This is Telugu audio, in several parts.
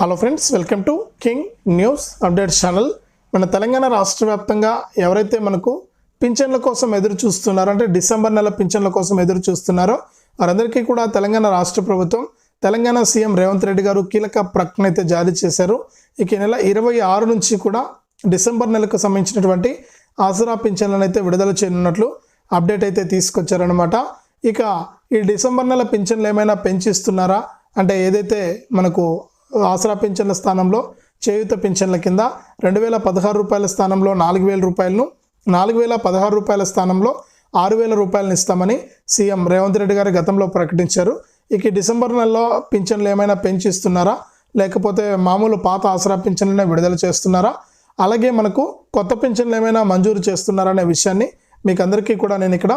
Hello friends welcome to king news update channel మన తెలంగాణ రాష్ట్ర వ్యాప్తంగా ఎవరైతే మనకు పింఛన్ల కోసం ఎదురు చూస్తున్నారో అంటే డిసెంబర్ నెల పింఛన్ల కోసం ఎదురు చూస్తున్నారో వారందరికీ కూడా తెలంగాణ రాష్ట్ర ప్రభుత్వం తెలంగాణ సీఎం రేవంత్ రెడ్డి గారు కీలక ప్రకటన అయితే జారీ చేశారు. ఇక నెల ఇరవై ఆరు నుంచి కూడా డిసెంబర్ నెలకు సంబంధించినటువంటి ఆసరా పింఛన్లను అయితే విడుదల చేయనున్నట్లు అప్డేట్ అయితే తీసుకొచ్చారనమాట ఇక ఈ డిసెంబర్ నెల పింఛన్లు ఏమైనా పెంచిస్తున్నారా? అంటే ఏదైతే మనకు ఆసరా పింఛన్ల స్థానంలో చేయుత పింఛన్ల కింద రెండు వేల పదహారు రూపాయల స్థానంలో నాలుగు వేల రూపాయలను నాలుగు వేల పదహారు రూపాయల స్థానంలో ఆరు వేల రూపాయలను ఇస్తామని సీఎం రేవంత్ రెడ్డి గారు గతంలో ప్రకటించారు. ఇక డిసెంబర్ నెలలో పింఛన్లు ఏమైనా పెంచిస్తున్నారా? లేకపోతే మామూలు పాత ఆసరా పింఛన్లనే విడుదల చేస్తున్నారా? అలాగే మనకు కొత్త పింఛన్లు ఏమైనా మంజూరు చేస్తున్నారా అనే విషయాన్ని మీకు అందరికీ కూడా నేను ఇక్కడ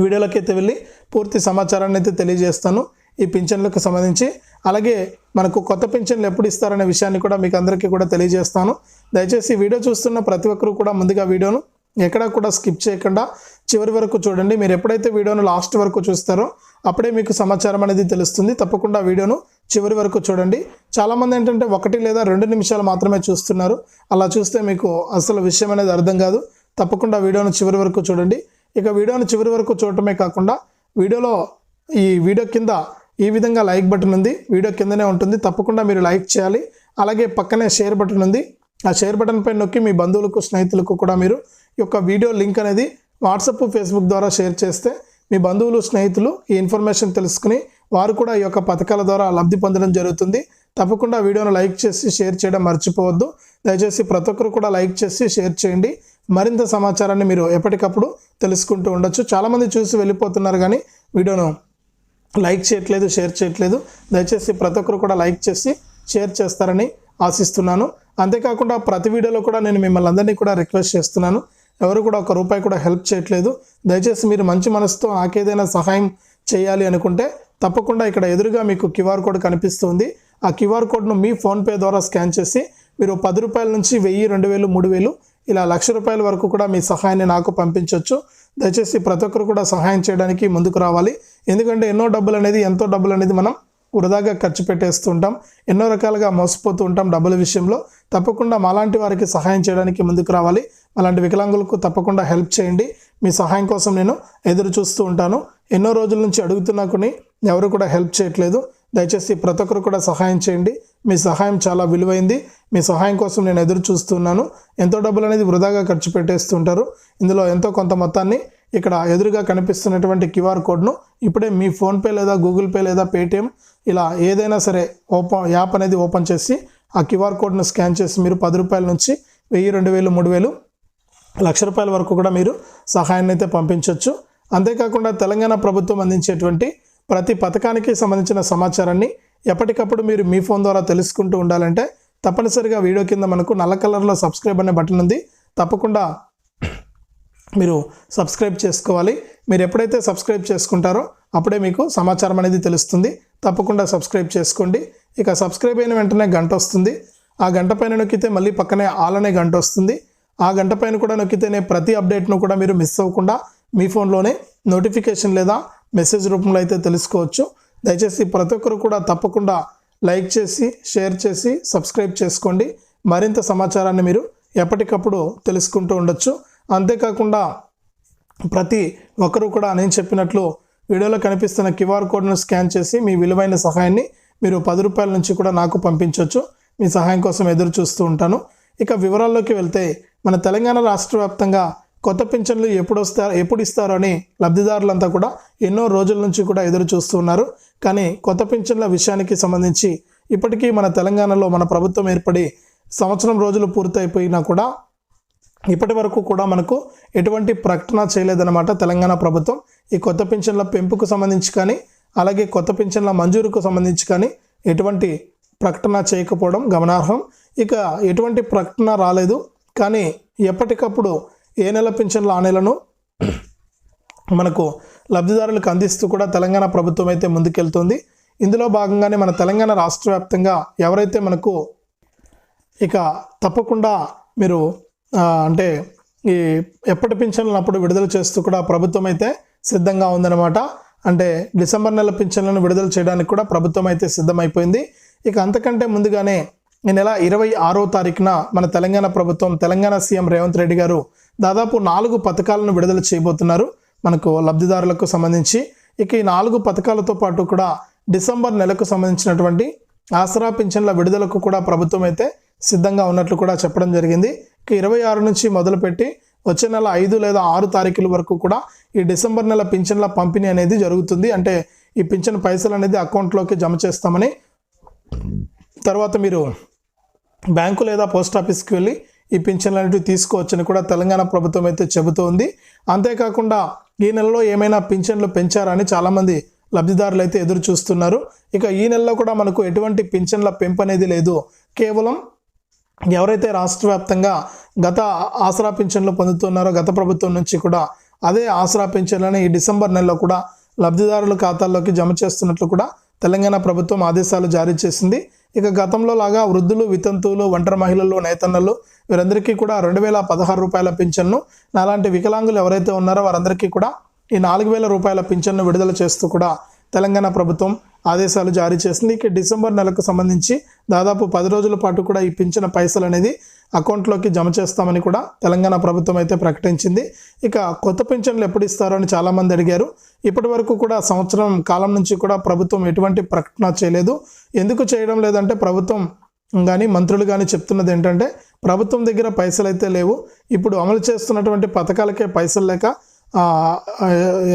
వీడియోలోకి అయితే వెళ్ళి పూర్తి సమాచారాన్ని అయితే తెలియజేస్తాను. ఈ పింఛన్లకు సంబంధించి. అలాగే మనకు కొత్త పింఛన్లు ఎప్పుడు ఇస్తారనే విషయాన్ని కూడా మీకు అందరికీ కూడా తెలియజేస్తాను. దయచేసి వీడియో చూస్తున్న ప్రతి ఒక్కరూ కూడా ముందుగా వీడియోను ఎక్కడా కూడా స్కిప్ చేయకుండా చివరి వరకు చూడండి. మీరు ఎప్పుడైతే వీడియోను లాస్ట్ వరకు చూస్తారో అప్పుడే మీకు సమాచారం అనేది తెలుస్తుంది. తప్పకుండా వీడియోను చివరి వరకు చూడండి. చాలామంది ఏంటంటే ఒకటి లేదా రెండు నిమిషాలు మాత్రమే చూస్తున్నారు. అలా చూస్తే మీకు అసలు విషయం అనేది అర్థం కాదు. తప్పకుండా వీడియోను చివరి వరకు చూడండి. ఇక వీడియోను చివరి వరకు చూడటమే కాకుండా వీడియోలో ఈ వీడియో కింద ఈ విధంగా లైక్ బటన్ ఉంది. వీడియో కిందనే ఉంటుంది. తప్పకుండా మీరు లైక్ చేయాలి. అలాగే పక్కనే షేర్ బటన్ ఉంది. ఆ షేర్ బటన్ పై నొక్కి మీ బంధువులకు స్నేహితులకు కూడా మీరు ఈ యొక్క వీడియో లింక్ అనేది వాట్సాప్ ఫేస్బుక్ ద్వారా షేర్ చేస్తే మీ బంధువులు స్నేహితులు ఈ ఇన్ఫర్మేషన్ తెలుసుకుని వారు కూడా ఈ యొక్క పథకాల ద్వారా లబ్ధి పొందడం జరుగుతుంది. తప్పకుండా వీడియోను లైక్ చేసి షేర్ చేయడం మర్చిపోవద్దు. దయచేసి ప్రతి ఒక్కరు కూడా లైక్ చేసి షేర్ చేయండి. మరింత సమాచారాన్ని మీరు ఎప్పటికప్పుడు తెలుసుకుంటూ ఉండొచ్చు. చాలామంది చూసి వెళ్ళిపోతున్నారు కానీ వీడియోను లైక్ చేయట్లేదు షేర్ చేయట్లేదు. దయచేసి ప్రతి ఒక్కరు కూడా లైక్ చేసి షేర్ చేస్తారని ఆశిస్తున్నాను. అంతేకాకుండా ప్రతి వీడియోలో కూడా నేను మిమ్మల్ని అందరినీ కూడా రిక్వెస్ట్ చేస్తున్నాను. ఎవరు కూడా ఒక రూపాయి కూడా హెల్ప్ చేయట్లేదు. దయచేసి మీరు మంచి మనసుతో నాకేదైనా సహాయం చేయాలి అనుకుంటే తప్పకుండా ఇక్కడ ఎదురుగా మీకు క్యూఆర్ కోడ్ కనిపిస్తుంది. ఆ క్యూఆర్ కోడ్ను మీ ఫోన్పే ద్వారా స్కాన్ చేసి మీరు పది రూపాయల నుంచి వెయ్యి రెండు వేలు మూడు వేలు ఇలా లక్ష రూపాయల వరకు కూడా మీ సహాయాన్ని నాకు పంపించవచ్చు దయచేసి ప్రతి ఒక్కరు కూడా సహాయం చేయడానికి ముందుకు రావాలి. ఎందుకంటే ఎన్నో డబ్బులు అనేది ఎంతో డబ్బులు అనేది మనం వృధాగా ఖర్చు పెట్టేస్తూ ఉంటాం. ఎన్నో రకాలుగా మోసపోతూ ఉంటాం డబ్బుల విషయంలో. తప్పకుండా మాలాంటి వారికి సహాయం చేయడానికి ముందుకు రావాలి. అలాంటి వికలాంగులకు తప్పకుండా హెల్ప్ చేయండి. మీ సహాయం కోసం నేను ఎదురు చూస్తూ ఉంటాను. ఎన్నో రోజుల నుంచి అడుగుతున్నా కొన్ని ఎవరు కూడా హెల్ప్ చేయట్లేదు. దయచేసి ప్రతి ఒక్కరు కూడా సహాయం చేయండి. మీ సహాయం చాలా విలువైంది. మీ సహాయం కోసం నేను ఎదురు చూస్తున్నాను. ఎంతో డబ్బులు అనేది వృధాగా ఖర్చు పెట్టేస్తుంటారు ఇందులో ఎంతో కొంత మొత్తాన్ని ఇక్కడ ఎదురుగా కనిపిస్తున్నటువంటి క్యూఆర్ కోడ్ను ఇప్పుడే మీ ఫోన్పే లేదా గూగుల్ పే లేదా పేటిఎం ఇలా ఏదైనా సరే ఓపెన్ యాప్ అనేది ఓపెన్ చేసి ఆ క్యూఆర్ కోడ్ను స్కాన్ చేసి మీరు పది రూపాయల నుంచి వెయ్యి రెండు వేలు మూడు వేలు లక్ష రూపాయల వరకు కూడా మీరు సహాయాన్ని అయితే పంపించవచ్చు అంతేకాకుండా తెలంగాణ ప్రభుత్వం అందించేటువంటి ప్రతి పథకానికి సంబంధించిన సమాచారాన్ని ఎప్పటికప్పుడు మీరు మీ ఫోన్ ద్వారా తెలుసుకుంటూ ఉండాలంటే తప్పనిసరిగా వీడియో కింద మనకు నల్ల కలర్లో సబ్స్క్రైబ్ అనే బటన్ ఉంది. తప్పకుండా మీరు సబ్స్క్రైబ్ చేసుకోవాలి. మీరు ఎప్పుడైతే సబ్స్క్రైబ్ చేసుకుంటారో అప్పుడే మీకు సమాచారం అనేది తెలుస్తుంది. తప్పకుండా సబ్స్క్రైబ్ చేసుకోండి. ఇక సబ్స్క్రైబ్ అయిన వెంటనే గంట వస్తుంది. ఆ గంట పైన నొక్కితే మళ్ళీ పక్కనే ఆల్ అనే గంట వస్తుంది. ఆ గంట పైన కూడా నొక్కితేనే ప్రతి అప్డేట్ను కూడా మీరు మిస్ అవ్వకుండా మీ ఫోన్లోనే నోటిఫికేషన్ లేదా మెసేజ్ రూపంలో అయితే తెలుసుకోవచ్చు. దయచేసి ప్రతి ఒక్కరు కూడా తప్పకుండా లైక్ చేసి షేర్ చేసి సబ్స్క్రైబ్ చేసుకోండి. మరింత సమాచారాన్ని మీరు ఎప్పటికప్పుడు తెలుసుకుంటూ ఉండొచ్చు. అంతేకాకుండా ప్రతి ఒక్కరూ కూడా నేను చెప్పినట్లు వీడియోలో కనిపిస్తున్న క్యూఆర్ కోడ్ను స్కాన్ చేసి మీ విలువైన సహాయాన్ని మీరు పది రూపాయల నుంచి కూడా నాకు పంపించవచ్చు మీ సహాయం కోసం ఎదురు చూస్తూ ఉంటాను. ఇక వివరాల్లోకి వెళ్తే మన తెలంగాణ రాష్ట్ర వ్యాప్తంగా కొత్త పింఛన్లు ఎప్పుడు వస్తారు ఎప్పుడు ఇస్తారో అని లబ్ధిదారులంతా కూడా ఎన్నో రోజుల నుంచి కూడా ఎదురు చూస్తూ ఉన్నారు. కానీ కొత్త పింఛన్ల విషయానికి సంబంధించి ఇప్పటికీ మన తెలంగాణలో మన ప్రభుత్వం ఏర్పడి సంవత్సరం రోజులు పూర్తయిపోయినా కూడా ఇప్పటి వరకు కూడా మనకు ఎటువంటి ప్రకటన చేయలేదన్నమాట తెలంగాణ ప్రభుత్వం. ఈ కొత్త పింఛన్ల పెంపుకు సంబంధించి కానీ అలాగే కొత్త పింఛన్ల మంజూరుకు సంబంధించి కానీ ఎటువంటి ప్రకటన చేయకపోవడం గమనార్హం. ఇక ఎటువంటి ప్రకటన రాలేదు. కానీ ఎప్పటికప్పుడు ఏ నెల పింఛన్ల ఆ నెలను మనకు లబ్ధిదారులకు అందిస్తూ కూడా తెలంగాణ ప్రభుత్వం అయితే ముందుకెళ్తుంది. ఇందులో భాగంగానే మన తెలంగాణ రాష్ట్ర వ్యాప్తంగా ఎవరైతే మనకు ఇక తప్పకుండా మీరు అంటే ఈ ఎప్పటి పింఛన్లను అప్పుడు విడుదల చేస్తూ కూడా ప్రభుత్వం అయితే సిద్ధంగా ఉందన్నమాట. అంటే డిసెంబర్ నెల పింఛన్లను విడుదల చేయడానికి కూడా ప్రభుత్వం అయితే సిద్ధమైపోయింది. ఇక అంతకంటే ముందుగానే ఈ నెల ఇరవై ఆరో తారీఖున మన తెలంగాణ ప్రభుత్వం తెలంగాణ సీఎం రేవంత్ రెడ్డి గారు దాదాపు నాలుగు పథకాలను విడుదల చేయబోతున్నారు మనకు లబ్ధిదారులకు సంబంధించి. ఇక ఈ నాలుగు పథకాలతో పాటు కూడా డిసెంబర్ నెలకు సంబంధించినటువంటి ఆసరా పింఛన్ల విడుదలకు కూడా ప్రభుత్వం అయితే సిద్ధంగా ఉన్నట్లు కూడా చెప్పడం జరిగింది. ఇరవై ఆరు నుంచి మొదలుపెట్టి వచ్చే నెల ఐదు లేదా ఆరు తారీఖుల వరకు కూడా ఈ డిసెంబర్ నెల పింఛన్ల పంపిణీ అనేది జరుగుతుంది. అంటే ఈ పింఛన్ పైసలు అనేది అకౌంట్లోకి జమ చేస్తామని తర్వాత మీరు బ్యాంకు లేదా పోస్ట్ ఆఫీస్కి వెళ్ళి ఈ పింఛన్లు అనేవి తీసుకోవచ్చని కూడా తెలంగాణ ప్రభుత్వం అయితే చెబుతోంది అంతేకాకుండా ఈ నెలలో ఏమైనా పింఛన్లు పెంచారని చాలామంది లబ్ధిదారులు అయితే ఎదురు చూస్తున్నారు ఇక ఈ నెలలో కూడా మనకు ఎటువంటి పింఛన్ల పెంపు అనేది లేదు. కేవలం ఎవరైతే రాష్ట్ర వ్యాప్తంగా గత ఆసరా పింఛన్లు పొందుతున్నారో గత ప్రభుత్వం నుంచి కూడా అదే ఆసరా పింఛన్లను ఈ డిసెంబర్ నెలలో కూడా లబ్ధిదారుల ఖాతాల్లోకి జమ చేస్తున్నట్లు కూడా తెలంగాణ ప్రభుత్వం ఆదేశాలు జారీ చేసింది. ఇక గతంలో లాగా వృద్ధులు వితంతువులు ఒంటరి మహిళలు నేతన్నలు వీరందరికీ కూడా రెండు వేల పదహారు రూపాయల పింఛన్ను నాలాంటి వికలాంగులు ఎవరైతే ఉన్నారో వారందరికీ కూడా ఈ నాలుగు వేల రూపాయల పింఛన్ను విడుదల చేస్తూ కూడా తెలంగాణ ప్రభుత్వం ఆదేశాలు జారీ చేసింది. ఇక డిసెంబర్ నెలకు సంబంధించి దాదాపు పది రోజుల పాటు కూడా ఈ పింఛన పైసలు అనేది అకౌంట్లోకి జమ చేస్తామని కూడా తెలంగాణ ప్రభుత్వం అయితే ప్రకటించింది. ఇక కొత్త పింఛన్లు ఎప్పుడు ఇస్తారో అని చాలామంది అడిగారు. ఇప్పటి వరకు కూడా సంవత్సరం కాలం నుంచి కూడా ప్రభుత్వం ఎటువంటి ప్రకటన చేయలేదు. ఎందుకు చేయడం లేదంటే ప్రభుత్వం కానీ మంత్రులు కానీ చెప్తున్నది ఏంటంటే ప్రభుత్వం దగ్గర పైసలు అయితే లేవు. ఇప్పుడు అమలు చేస్తున్నటువంటి పథకాలకే పైసలు లేక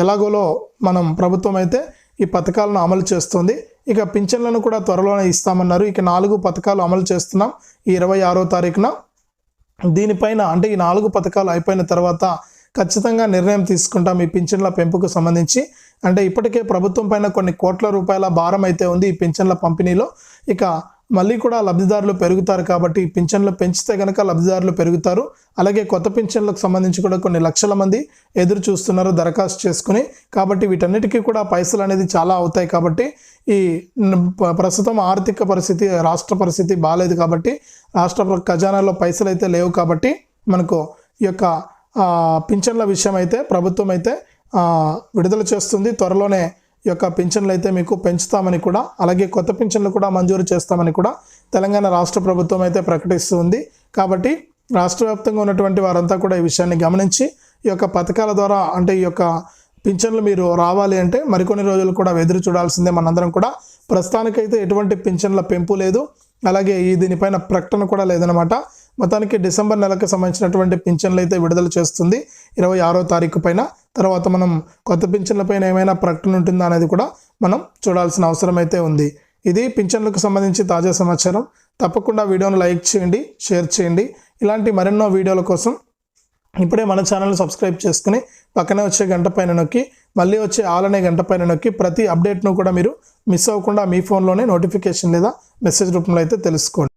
ఎలాగోలో మనం ప్రభుత్వం అయితే ఈ పథకాలను అమలు చేస్తుంది. ఇక పింఛన్లను కూడా త్వరలోనే ఇస్తామన్నారు. ఇక నాలుగు పథకాలు అమలు చేస్తున్నాం ఈ ఇరవై ఆరో తారీఖున. దీనిపైన అంటే ఈ నాలుగు పథకాలు అయిపోయిన తర్వాత ఖచ్చితంగా నిర్ణయం తీసుకుంటాం ఈ పింఛన్ల పెంపుకు సంబంధించి. అంటే ఇప్పటికే ప్రభుత్వం పైన కొన్ని కోట్ల రూపాయల భారం అయితే ఉంది ఈ పింఛన్ల పంపిణీలో. ఇక మళ్ళీ కూడా లబ్ధిదారులు పెరుగుతారు కాబట్టి పింఛన్లు పెంచితే కనుక లబ్ధిదారులు పెరుగుతారు. అలాగే కొత్త పింఛన్లకు సంబంధించి కూడా కొన్ని లక్షల మంది ఎదురు చూస్తున్నారు దరఖాస్తు చేసుకుని. కాబట్టి వీటన్నిటికీ కూడా పైసలు అనేది చాలా అవుతాయి కాబట్టి ఈ ప్రస్తుతం ఆర్థిక పరిస్థితి రాష్ట్ర పరిస్థితి బాగాలేదు కాబట్టి రాష్ట్ర ఖజానాలో పైసలు అయితే లేవు కాబట్టి మనకు ఈ యొక్క పింఛన్ల విషయం అయితే ప్రభుత్వం అయితే విడుదల చేస్తుంది. త్వరలోనే ఈ యొక్క పింఛన్లు అయితే మీకు పెంచుతామని కూడా అలాగే కొత్త పింఛన్లు కూడా మంజూరు చేస్తామని కూడా తెలంగాణ రాష్ట్ర ప్రభుత్వం అయితే ప్రకటిస్తుంది. కాబట్టి రాష్ట్ర వ్యాప్తంగా ఉన్నటువంటి వారంతా కూడా ఈ విషయాన్ని గమనించి ఈ యొక్క పథకాల ద్వారా అంటే ఈ యొక్క పింఛన్లు మీరు రావాలి అంటే మరికొన్ని రోజులు కూడా ఎదురు చూడాల్సిందే మనందరం కూడా. ప్రస్తుతానికైతే ఎటువంటి పింఛన్ల పెంపు లేదు. అలాగే ఈ దీనిపైన ప్రకటన కూడా లేదనమాట మొత్తానికి డిసెంబర్ నెలకు సంబంధించినటువంటి పింఛన్లు అయితే విడుదల చేస్తుంది. ఇరవై ఆరో తారీఖు పైన తర్వాత మనం కొత్త పింఛన్లపైన ఏమైనా ప్రకటన ఉంటుందా అనేది కూడా మనం చూడాల్సిన అవసరం అయితే ఉంది. ఇది పింఛన్లకు సంబంధించి తాజా సమాచారం. తప్పకుండా వీడియోను లైక్ చేయండి షేర్ చేయండి. ఇలాంటి మరెన్నో వీడియోల కోసం ఇప్పుడే మన ఛానల్ సబ్స్క్రైబ్ చేసుకుని పక్కనే వచ్చే గంట పైన నొక్కి మళ్ళీ వచ్చే ఆల్ అనే గంట పైన నొక్కి ప్రతి అప్డేట్ను కూడా మీరు మిస్ అవ్వకుండా మీ ఫోన్లోనే నోటిఫికేషన్ లేదా మెసేజ్ రూపంలో అయితే తెలుసుకోండి.